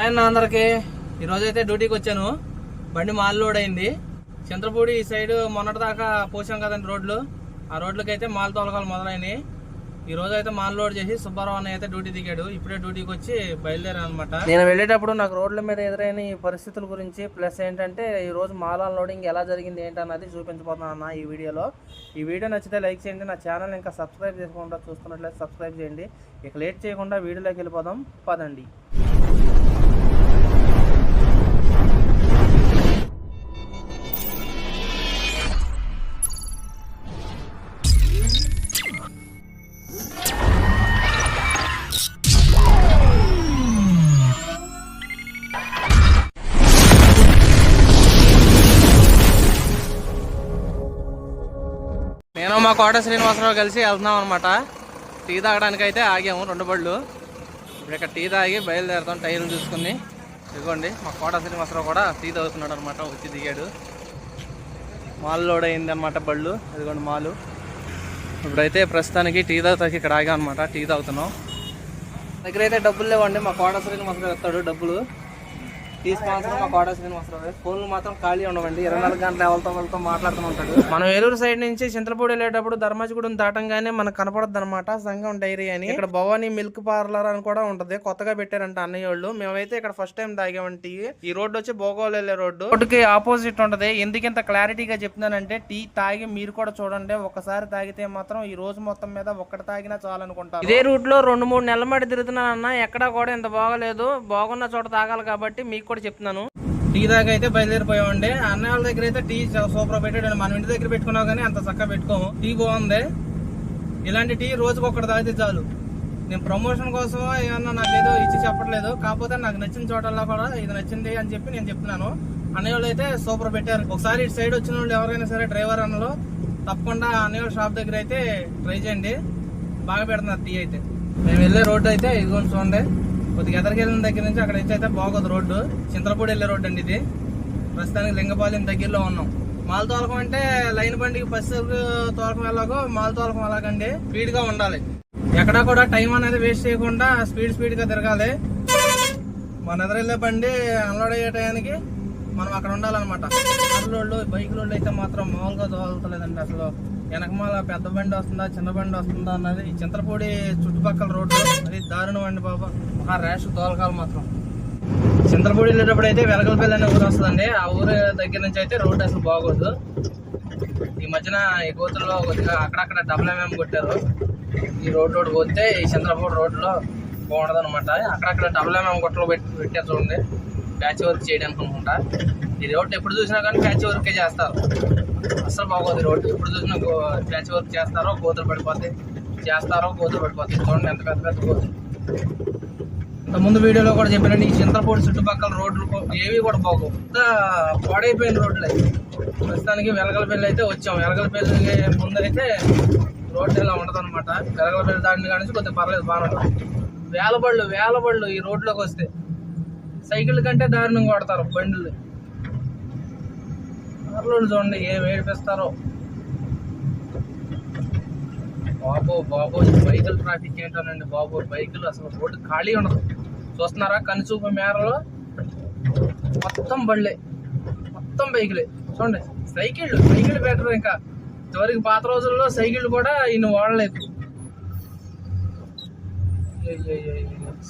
ఆయన అందరికి. ఈరోజు అయితే డ్యూటీకి వచ్చాను. బండి మాల్ లోడ్ అయింది. చంద్రపూడి ఈ సైడ్ మొన్నటి దాకా పోసాం కదండి రోడ్లు. ఆ రోడ్లకి అయితే మాల్ తోలకాలు మొదలైనవి ఈ రోజు అయితే మాల్ లోడ్ చేసి సుబ్బారావు అన్న అయితే డ్యూటీ దిగాడు. ఇప్పుడే డ్యూటీకి వచ్చి బయలుదేరాను అనమాట నేను వెళ్ళేటప్పుడు నాకు రోడ్ల మీద ఎదురైన ఈ పరిస్థితుల గురించి ప్లస్ ఏంటంటే ఈ రోజు మాల్ అన్లోడింగ్ ఎలా జరిగింది ఏంటన్నది చూపించబోతున్నాను అన్న ఈ వీడియోలో. ఈ వీడియో నచ్చితే లైక్ చేయండి. నా ఛానల్ ఇంకా సబ్స్క్రైబ్ చేసుకుంటా చూస్తున్నట్లయితే సబ్స్క్రైబ్ చేయండి. ఇక లేట్ చేయకుండా వీడియోలోకి వెళ్ళిపోదాం. పదండి. మా కోట శ్రీనివాసరావు కలిసి వెళ్తున్నాం అనమాట టీ తాగడానికి అయితే ఆగాము రెండు బళ్ళు. ఇప్పుడు ఇక్కడ టీ తాగి బయలుదేరుతాం టైర్లు చూసుకుని. ఇదిగోండి మా కోట శ్రీనివాసరావు కూడా టీ తాగుతున్నాడు అనమాట వచ్చి దిగాడు. మాల్ లోడ్ అయింది అనమాట బళ్ళు. ఇదిగోండి మాలు. ఇప్పుడైతే ప్రస్తుతానికి టీ తాగుతాకి ఇక్కడ ఆగాం అనమాట టీ తాగుతున్నాం. దగ్గర అయితే డబ్బులు లేవండి మా కోట శ్రీనివాసరావు ఇస్తాడు డబ్బులు. మా కోట ఫోన్లు మాత్రం ఖాళీ ఉండవండి. ఇరవై నాలుగు గంటలు ఎవరితో వాళ్ళతో మాట్లాడుతూ ఉంటాడు. మనం ఏలూరు సైడ్ నుంచి చింతలపూడి వెళ్ళేటప్పుడు ధర్మాజిగూడెం దాటంగానే మనకు కనపడద్దు అనమాట సంఘం డైరీ అని. ఇక్కడ భవానీ మిల్క్ పార్లర్ అని కూడా ఉంటది. కొత్తగా పెట్టారంట అన్నయ్య వాళ్ళు. మేమైతే ఇక్కడ ఫస్ట్ టైం తాగామంటే టీ. ఈ రోడ్డు వచ్చి భోగోలు వెళ్ళే రోడ్డు. రోడ్డుకి ఆపోజిట్ ఉంటది. ఎందుకు ఇంత క్లారిటీగా చెప్తున్నానంటే టీ తాగి మీరు కూడా చూడండి. ఒకసారి తాగితే మాత్రం ఈ రోజు మొత్తం మీద ఒక్కటి తాగినా చాలనుకుంటారు. ఇదే రూట్లో రెండు మూడు నెలల మట్టి తిరుగుతున్నానన్న ఎక్కడా కూడా ఇంత బాగలేదు. బాగున్న చోట తాగాలి కాబట్టి మీకు కూడా చెప్తున్నాను. టీ దాకా అయితే బయలుదేరిపోయామండి. అన్న వాళ్ళ దగ్గర అయితే టీ సూపర్ పెట్టాడు. మనం ఇంటి దగ్గర పెట్టుకున్నావు కానీ అంత చక్కగా పెట్టుకోము. టీ బాగుంది. ఇలాంటి టీ రోజుకి ఒకటి తాగితే చాలు. నేను ప్రమోషన్ కోసం ఏమన్నా నాకు ఏదో ఇచ్చి చెప్పట్లేదు. కాకపోతే నాకు నచ్చిన చోటల్లో కూడా ఇది నచ్చింది అని చెప్పి నేను చెప్తున్నాను. అన్నయ్య వాళ్ళు అయితే సూపర్ పెట్టారు. ఒకసారి ఇటు సైడ్ వచ్చిన వాళ్ళు ఎవరైనా సరే డ్రైవర్ అన్నలో తప్పకుండా అన్నయ్య వాళ్ళ షాప్ దగ్గర అయితే ట్రై చేయండి. బాగా పెడుతున్నారు టీ అయితే. మేము వెళ్ళే రోడ్డు అయితే ఇదిగోండి చూడండి. కొద్దిగా ఎదరికెళ్ళిన దగ్గర నుంచి అక్కడ నుంచి అయితే బాగోదు రోడ్డు. చింతలపూడి వెళ్ళే రోడ్డు అండి ఇది. ప్రస్తుతానికి లింగపాలెం దగ్గరలో ఉన్నాం. మాల్ తోలకం అంటే లైన్ బండికి బస్సు తోలకం ఎలాగో మాల్ తోలకం అలాగండి స్పీడ్గా ఉండాలి. ఎక్కడా కూడా టైం అనేది వేస్ట్ చేయకుండా స్పీడ్ స్పీడ్గా తిరగాలి. మన ఎదురెళ్ళే బండి అన్లోడ్ అయ్యే టయానికి మనం అక్కడ ఉండాలన్నమాట. కార్లోళ్ళు బైక్ లోళ్ళు అయితే మాత్రం మామూలుగా తోలతలేదండి అసలు. వెనకమాల పెద్ద బండి వస్తుందా చిన్న బండి వస్తుందా అన్నది ఈ చింతలపూడి చుట్టుపక్కల రోడ్డు అది దారుణం అండి బాబా. ఆ ర్యాష్ తోలకాలు మాత్రం. చింతలపూడి వెళ్ళేటప్పుడు అయితే వెలగలపల్లి అనే ఊరు వస్తుందండి. ఆ ఊరు దగ్గర నుంచి అయితే రోడ్డు అసలు బాగోదు. ఈ మధ్యన ఈ గోతుల్లో కొద్దిగా అక్కడక్కడ డబుల్ ఎంఎం కొట్టారు. ఈ రోడ్ రోడ్ పోతే ఈ చంద్రపూడి రోడ్లో బాగుండదు అనమాట అక్కడక్కడ డబుల్ ఎంఎం కొట్టలు పెట్టి పెట్టారు చూడండి. ప్యాచ్ వర్క్ చేయడానికి అనుకుంటా. ఈ రోడ్ ఎప్పుడు చూసినా కానీ ప్యాచ్ వర్కే చేస్తారు. అసలు బాగోదు రోడ్డు ఎప్పుడు చూసిన ప్యాచ్ వర్క్ చేస్తారో గోతులు పడిపోతాయి. చేస్తారో గోతులు పడిపోతాయి. చూడండి ఎంత పెద్ద పెద్ద గోతులు. ముందు వీడియోలో కూడా చెప్పానండి ఈ చింతపూడి చుట్టుపక్కల రోడ్లు ఏవి కూడా బాగోవు పాడైపోయిన రోడ్లు అయితే ప్రస్తుతానికి వెలగలపల్లి అయితే వచ్చాం. వెలగలపల్లి ముందైతే అయితే రోడ్డు ఇలా ఉండదు అనమాట వెలగలపల్లి దాటిన కానీ కొద్దిగా పర్లేదు బాగా వేలబళ్ళు వేలబళ్ళు ఈ రోడ్లోకి వస్తే. సైకిల్ కంటే దారుణంగా కొడతారు బండ్లు. కార్లోళ్ళు చూడండి ఏం ఏడిపిస్తారో బాబో బాబో ఈ బైకుల ట్రాఫిక్ ఏంటోనండి బాబో బైకులు అసలు రోడ్డు ఖాళీ ఉండదు. చూస్తున్నారా కనుచూపు మేరలో? మొత్తం బళ్ళే మొత్తం బైకులే. చూడండి సైకిళ్ళు సైకిల్ బెటర్ ఇంకా. చివరికి పాత రోజుల్లో సైకిళ్ళు కూడా ఈయన వాడలేదు.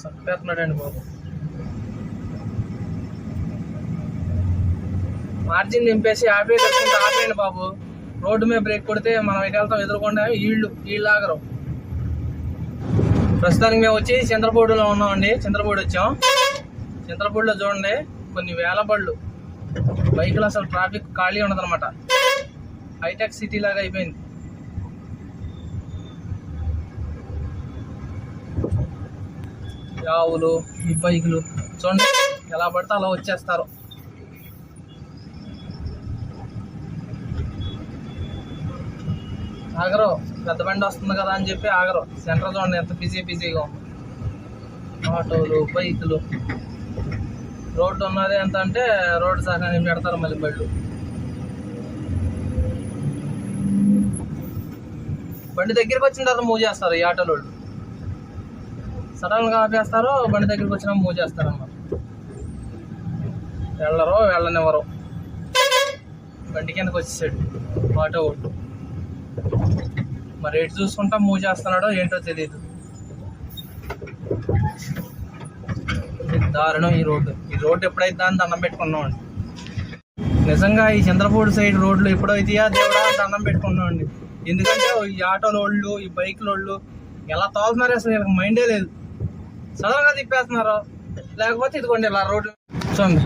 చంపేస్తున్నాడండి బాబు మార్జిన్ నింపేసి ఆపే కట్టుకుంటే ఆపేయండి బాబు. రోడ్డు మీద బ్రేక్ కొడితే మనం ఎటు ఎదుర్కొండే ఎదుర్కొంటే వీళ్ళు వీళ్ళు ఆగరు. ప్రస్తుతానికి మేము వచ్చి చంద్రపూడిలో ఉన్నామండి. చంద్రపూడి వచ్చాం. చంద్రపూడిలో చూడండి కొన్ని వేల బళ్ళు. బైకులు అసలు ట్రాఫిక్ ఖాళీ ఉండదన్నమాట. హైటెక్ సిటీ లాగా అయిపోయింది. ఆవులు ఈ బైకులు. చూడండి ఎలా పడితే అలా వచ్చేస్తారు. ఆగరు పెద్ద బండి వస్తుంది కదా అని చెప్పి ఆగరు. సెంటర్ చూడండి ఎంత బిజీ బిజీగా ఉంది. ఆటోలు బైకులు. రోడ్డు ఉన్నది ఎంత అంటే రోడ్డు సహాయం పెడతారు మళ్ళీ బళ్ళు. బండి దగ్గరికి వచ్చిన తర్వాత మూవ్ చేస్తారు ఈ ఆటోలు సడన్గా ఆపేస్తారు బండి దగ్గరికి వచ్చినా మూవ్ చేస్తారు అన్నమాట వెళ్ళరు వెళ్ళనివ్వరు. బండి కిందకి వచ్చేసాడు ఆటో ఒకటి మరి ఎటు చూసుకుంటా మూవ్ చేస్తున్నాడో ఏంటో తెలియదు దారుణం ఈ రోడ్డు. ఈ రోడ్డు ఎప్పుడైతే దాన్ని దండం పెట్టుకున్నామండి. నిజంగా ఈ చంద్రపూడి సైడ్ రోడ్లు ఎప్పుడైతే దేవుడా అని దండం పెట్టుకున్నామండి. ఎందుకంటే ఈ ఆటోల వాళ్ళు ఈ బైక్ల వాళ్ళు ఎలా తోలుతున్నారు అసలు వీళ్ళకి మైండే లేదు. సడన్గా తిప్పేస్తున్నారు? లేకపోతే ఇదిగోండి ఇలా రోడ్డు చూడండి.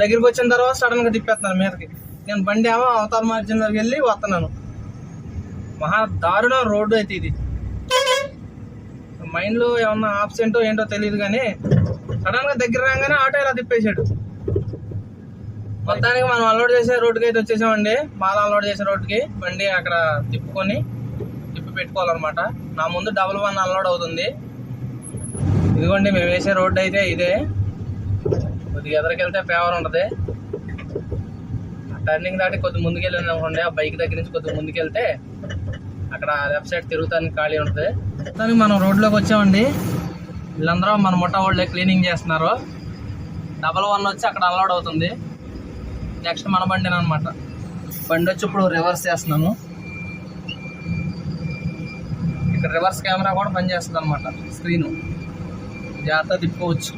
దగ్గరికి వచ్చిన తర్వాత సడన్గా తిప్పేస్తున్నారు మీదకి. నేను బండి ఏమో అవతార మార్జిన్లోకి వెళ్ళి వస్తున్నాను. మహా దారుణ రోడ్డు అయితే ఇది. మైండ్లో ఏమన్నా ఆబ్సెంటో ఏంటో తెలియదు కానీ సడన్గా దగ్గర రాగానే ఆటో ఇలా తిప్పేశాడు. మొత్తానికి మనం అన్లోడ్ చేసే రోడ్డుకి అయితే వచ్చేసామండి. మాల అన్లోడ్ చేసే రోడ్డుకి బండి అక్కడ తిప్పుకొని తిప్పి పెట్టుకోవాలన్నమాట. నా ముందు డబుల్ వన్ అన్లోడ్ అవుతుంది. ఇదిగోండి మేము వేసే రోడ్డు అయితే ఇదే. కొద్దిగా ఎదరికెళ్తే పేవర్ ఉంటుంది. టర్నింగ్ దాటి కొద్ది ముందుకెళ్ళి అనుకోండి ఆ బైక్ దగ్గర నుంచి కొద్దిగా ముందుకెళ్తే అక్కడ లెఫ్ట్ సైడ్ తిరుగుతానికి ఖాళీ ఉంటుంది. దానికి మనం రోడ్లోకి వచ్చామండి. వీళ్ళందరూ మన ముఠా వాళ్ళే క్లీనింగ్ చేస్తున్నారు. డబల్ వన్ వచ్చి అక్కడ అన్లోడ్ అవుతుంది. నెక్స్ట్ మన బండి అనమాట బండి వచ్చి ఇప్పుడు రివర్స్ చేస్తున్నాను. ఇక్కడ రివర్స్ కెమెరా కూడా పనిచేస్తుంది అనమాట స్క్రీన్ జాగ్రత్త తిప్పుకోవచ్చు.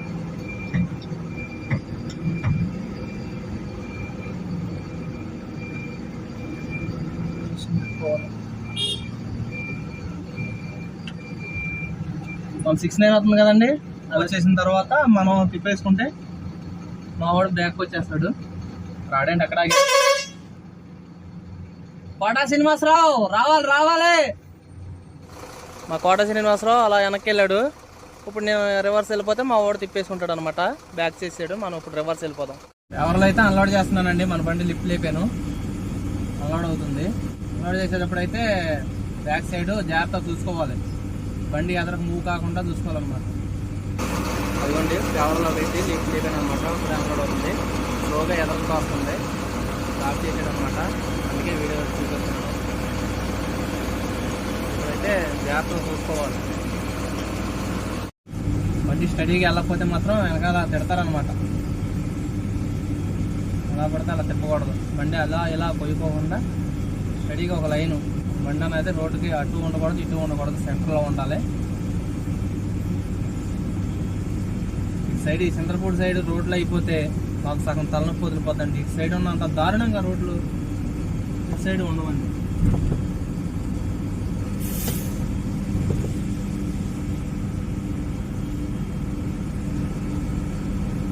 మనం సిక్స్ నైన్ అవుతుంది కదండి. అలా చేసిన తర్వాత మనం తిప్పేసుకుంటే మా వాడు బ్యాక్ వచ్చేస్తాడు. రాడండి అక్కడ. కోటా శ్రీనివాసరావు రావాలి రావాలి. మా కోట శ్రీనివాసరావు అలా వెనక్కి వెళ్ళాడు ఇప్పుడు నేను రివర్స్ వెళ్ళిపోతే మా వాడు తిప్పేసుకుంటాడు అనమాట బ్యాక్ చేసాడు. మనం ఇప్పుడు రివర్స్ వెళ్ళిపోదాం. ఎవరిలో అయితే అన్లోడ్ చేస్తున్నానండి మన బండి లిఫ్ట్ లేపాను. అన్లోడ్ అవుతుంది. అన్లోడ్ చేసేటప్పుడు అయితే బ్యాక్ సైడ్ జాగ్రత్త చూసుకోవాలి. బండి ఎదరకు మూవ్ కాకుండా చూసుకోవాలన్నమాట. అదిగోండి ఫ్లేవర్లో పెట్టి లిఫ్ట్ లేపాను అనమాట అన్లోడ్ అవుతుంది. స్లోగా ఎదరకు వస్తుంది స్టాప్ చేసాడు అనమాట అందుకే వీడియో చూపిస్తున్నాను. ఇప్పుడైతే జాగ్రత్తగా చూసుకోవాలి. బండి స్టడీగా వెళ్ళకపోతే మాత్రం వెనకాల తిడతారనమాట ఎలా పడితే అలా తిప్పకూడదు. బండి అలా ఇలా పోయిపోకుండా స్టడీగా ఒక లైను. బండి అనేది రోడ్డుకి అటు ఉండకూడదు ఇటు ఉండకూడదు సెంటర్లో ఉండాలి. ఇటు సైడ్ ఈ చంద్రపూడి సైడ్ రోడ్లు అయిపోతే మాకు సగం తలనొప్పి వదిలిపోద్దండి. ఇటు సైడ్ ఉన్నంత దారుణంగా రోడ్లు ఇటు సైడ్ ఉండవండి.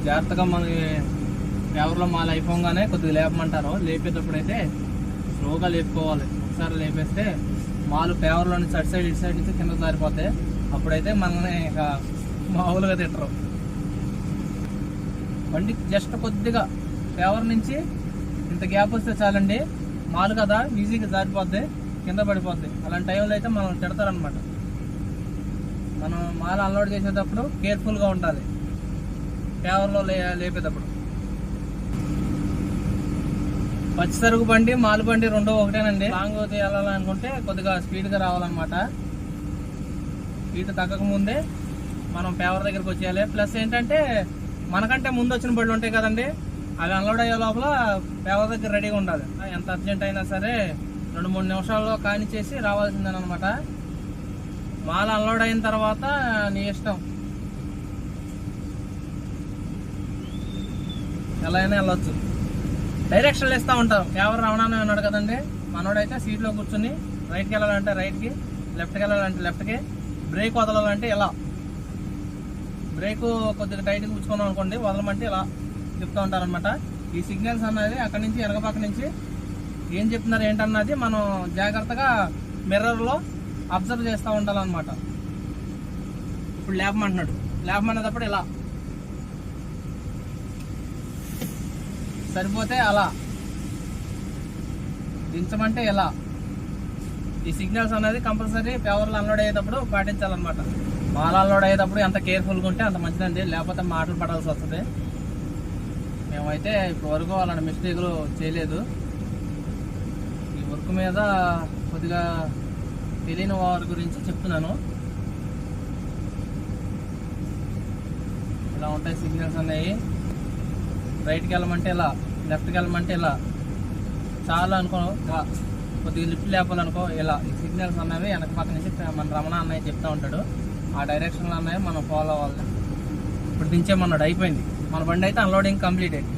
జాగ్రత్తగా మనకి ఎవరిలో మాలు అయిపోగానే కొద్దిగా లేపమంటారు. లేపేటప్పుడు అయితే స్లోగా లేపుకోవాలి. ఒకసారి లేపేస్తే మాలు పేవర్లో నుంచి అటు సైడ్ ఇటు సైడ్ నుంచి కింద జారిపోతాయి. అప్పుడైతే మనల్ని ఇక మామూలుగా తిట్టరు. బండి జస్ట్ కొద్దిగా పేవర్ నుంచి ఇంత గ్యాప్ వస్తే చాలండి. మాలు కదా ఈజీగా జారిపోద్ది కింద పడిపోద్ది. అలాంటి టైంలో అయితే మనం తిడతారనమాట మనం మాల అన్లోడ్ చేసేటప్పుడు కేర్ఫుల్గా ఉండాలి. పేవర్లో లే లేపేటప్పుడు. పచ్చి సరుకు బండి మాలు బండి రెండు ఒకటేనండి. లాంగ్ వెళ్ళాలనుకుంటే కొద్దిగా స్పీడ్గా రావాలన్నమాట. స్పీడ్ తగ్గక ముందే మనం పేవర్ దగ్గరికి వచ్చేయాలి. ప్లస్ ఏంటంటే మనకంటే ముందు వచ్చిన బళ్ళు ఉంటాయి కదండి. అవి అన్లోడ్ అయ్యే లోపల పేవర్ దగ్గర రెడీగా ఉండాలి. ఎంత అర్జెంట్ అయినా సరే రెండు మూడు నిమిషాల్లో కానిచ్చేసి రావాల్సిందేనమాట మాల అన్లోడ్ అయిన తర్వాత నీ ఇష్టం. ఎలా అయినా వెళ్ళొచ్చు. డైరెక్షన్లు ఇస్తూ ఉంటాం. ఎవరు రమణాన్ని ఉన్నాడు కదండి. మనోడైతే సీట్లో కూర్చుని రైట్కి వెళ్ళాలంటే రైట్కి లెఫ్ట్కి వెళ్ళాలంటే లెఫ్ట్కి బ్రేక్ వదలాలంటే ఇలా. బ్రేక్ కొద్దిగా టైట్గా కూర్చుకున్నాం అనుకోండి వదలమంటే ఇలా చెప్తూ ఉంటారనమాట ఈ సిగ్నల్స్ అన్నది అక్కడి నుంచి వెనక నుంచి ఏం చెప్తున్నారు ఏంటన్నది మనం జాగ్రత్తగా మిర్రర్లో అబ్జర్వ్ చేస్తూ ఉండాలన్నమాట. ఇప్పుడు ల్యాబ్ మంటనాడు ల్యాబ్ లేపమన్నప్పుడు ఇలా. సరిపోతే అలా. దించమంటే ఎలా? ఈ సిగ్నల్స్ అనేది కంపల్సరీ పేవర్లు అన్లోడ్ అయ్యేటప్పుడు పాటించాలన్నమాట. మాల అన్లోడ్ అయ్యేటప్పుడు ఎంత కేర్ఫుల్గా ఉంటే అంత మంచిదండి లేకపోతే మాటలు పడాల్సి వస్తుంది. మేమైతే ఇప్పుడు వరకు అలాంటి మిస్టేక్లు చేయలేదు. ఈ వర్క్ మీద కొద్దిగా తెలియని వారి గురించి చెప్తున్నాను. ఇలా ఉంటాయి సిగ్నల్స్ అనేవి? రైట్కి వెళ్ళమంటే ఇలా లెఫ్ట్కి వెళ్ళమంటే ఇలా చాలా అనుకో ఇలా కొద్దిగా లిఫ్ట్ లేపాలనుకో ఇలా ఈ సిగ్నల్స్ అన్నవి వెనక పక్క నుంచి మన రమణ అన్నయ్య చెప్తా ఉంటాడు. ఆ డైరెక్షన్లో అన్నవి మనం ఫాలో అవ్వాలి. ఇప్పుడు దించేమన్నాడు అయిపోయింది. మన బండి అయితే అన్లోడింగ్ కంప్లీట్ అయింది.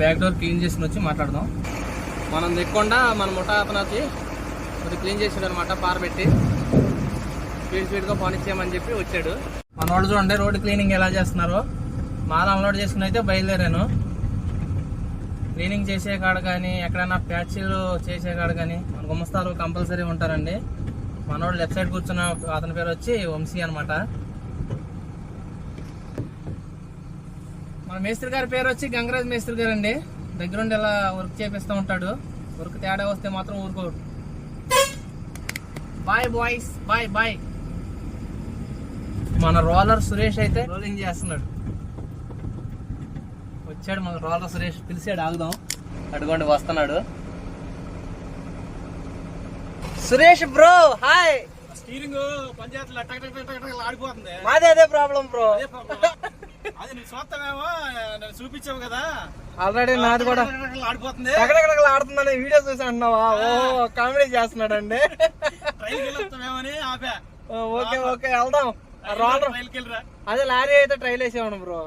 బ్యాక్ డోర్ క్లీన్ చేసుకుని వచ్చి మాట్లాడదాం. మనం దిక్కుండా మన ముఠా అతను వచ్చి కొద్దిగా క్లీన్ చేసాడు అనమాట పారబెట్టి. స్పీడ్ స్పీడ్గా పానిచ్చేయమని చెప్పి వచ్చాడు. మన వాళ్ళు చూడండి రోడ్డు క్లీనింగ్ ఎలా చేస్తున్నారో. మాల అన్లోడ్ చేసుకుని అయితే బయలుదేరాను. క్లీనింగ్ చేసే కాడ కానీ ఎక్కడైనా ప్యాచీలు చేసే కాడ కానీ మన గుమస్తాలు కంపల్సరీ ఉంటారండి. మనోడు లెఫ్ట్ సైడ్ కూర్చున్న అతని పేరు వచ్చి వంశీ అనమాట మన మేస్త్రి గారి పేరు వచ్చి గంగరాజ్ మేస్త్రి గారు అండి దగ్గరుండి ఇలా వర్క్ చేపిస్తూ ఉంటాడు. వర్క్ తేడా వస్తే మాత్రం ఊరుకోడు. బాయ్ బాయ్స్ బాయ్ బాయ్ మన రోలర్ సురేష్ అయితే రోలింగ్ చేస్తున్నాడు. వచ్చాడు మన రోలర్ సురేష్ పిలిచాడు ఆగుదాం. అడుగోండి వస్తున్నాడు. Suresh bro hi. స్టీరింగ్ పంచాయతీలో ఆడిపోతుంది. మాదే అదే ప్రాబ్లం బ్రో. అదే నువ్వు చూస్తావేమో నన్ను చూపించావు కదా. ఆల్రెడీ నాది కూడా ఆడిపోతుంది. ఎక్కడెక్కడ ఆడుతుందని వీడియో చూసి అంటున్నావా ఓ కామెడీ చేస్తున్నాడండి. వెళ్ళొస్తావేమో అని ఆపా. ఓకే ఓకే వెళ్దాం. రోలర్ అదే లారీ అయితే ట్రైల్ వేసేవాడు బ్రో.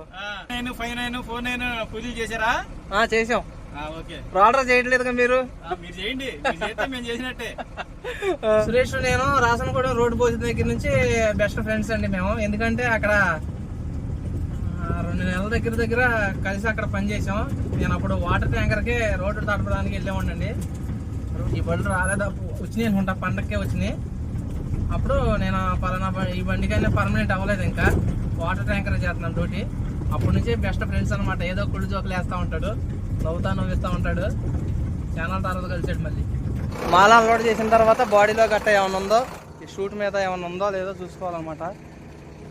నేను ఫైవ్ నైన్ ఫోర్ నైన్ పూజలు చేశారా? ఆ చేసాం. ఆ, ఓకే. రోలర్ చేయట్లేదుగా మీరు? ఆ, మీరు చేయండి. మేము చేసినట్టే. సురేష్ నేను రాసన్ కూడా రోడ్డు పోసిన దగ్గర నుంచి బెస్ట్ ఫ్రెండ్స్ అండి మేము. ఎందుకంటే అక్కడ రెండు నెలల దగ్గర దగ్గర కలిసి అక్కడ పనిచేసాం నేను అప్పుడు వాటర్ ట్యాంకర్కి రోడ్డు తడపడానికి వెళ్ళామండి ఈ బళ్ళు రాలేదు? వచ్చినాయి అనుకుంటా పండగకే వచ్చినాయి. అప్పుడు నేను పలానా ఈ బండికైనా పర్మనెంట్ అవ్వలేదు ఇంకా. వాటర్ ట్యాంకర్ చేస్తున్నాను డ్యూటీ అప్పటి నుంచి బెస్ట్ ఫ్రెండ్స్ అనమాట ఏదో కుళ్ళు జోకులు వేస్తూ ఉంటాడు. నవ్వుతా నవ్విస్తూ ఉంటాడు. ఛానల్ తర్వాత కలిసాడు మళ్ళీ. మాల అన్లోడ్ చేసిన తర్వాత బాడీలో గట్ట ఏమైనా ఉందో ఈ షూట్ మీద ఏమైనా ఉందో లేదో చూసుకోవాలన్నమాట.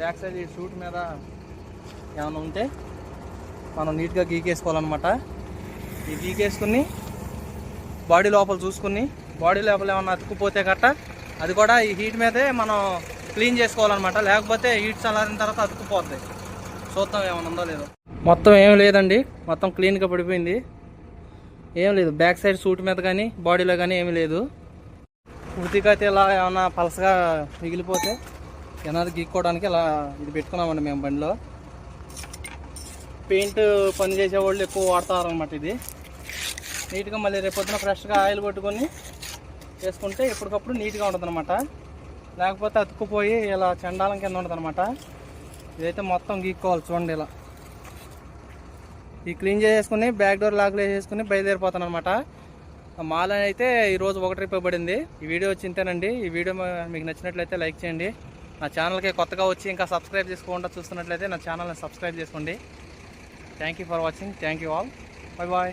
బ్యాక్ సైడ్ ఈ షూట్ మీద ఏమైనా ఉంటే మనం నీట్గా గీకేసుకోవాలన్నమాట. ఈ గీకేసుకుని బాడీ లోపల చూసుకుని బాడీ లోపల ఏమన్నా అతుక్కుపోతే గట్ట అది కూడా ఈ హీట్ మీదే మనం క్లీన్ చేసుకోవాలన్నమాట. లేకపోతే హీట్ చల్లారిన తర్వాత అతుక్కుపోద్ది. చూద్దాం ఏమైనా ఉందో లేదో. మొత్తం ఏం లేదండి. మొత్తం క్లీన్గా పడిపోయింది. ఏం లేదు. బ్యాక్ సైడ్ సూట్ మీద కానీ బాడీలో కానీ ఏమీ లేదు. పూర్తిగా అయితే ఇలా ఏమైనా పలసగా మిగిలిపోతే ఏనాది గీక్కోవడానికి ఇలా ఇది పెట్టుకున్నామండి మేము బండిలో. పెయింట్ పని చేసే వాళ్ళు ఎక్కువ వాడతారు అనమాట ఇది. నీట్గా మళ్ళీ రేపు ఫ్రెష్గా ఆయిల్ కొట్టుకొని వేసుకుంటే ఎప్పటికప్పుడు నీట్గా ఉంటుంది అనమాట లేకపోతే అతుక్కుపోయి ఇలా చండాలం కింద ఉంటుంది అనమాట ఇదైతే మొత్తం గీక్కోవాలి చూడండి ఇలా. ఈ క్లీన్ చేసేసుకుని బ్యాక్ డోర్ లాక్లు వేసేసుకుని బయలుదేరిపోతాను అనమాట మాల అయితే ఈరోజు ఒకటి ట్రిప్ పడింది. ఈ వీడియో వచ్చింతేనండి ఈ వీడియో మీకు నచ్చినట్లయితే లైక్ చేయండి. నా ఛానల్కి కొత్తగా వచ్చి ఇంకా సబ్స్క్రైబ్ చేసుకోకుండా చూస్తున్నట్లయితే నా ఛానల్ని సబ్స్క్రైబ్ చేసుకోండి. Thank you for watching thank you all bye bye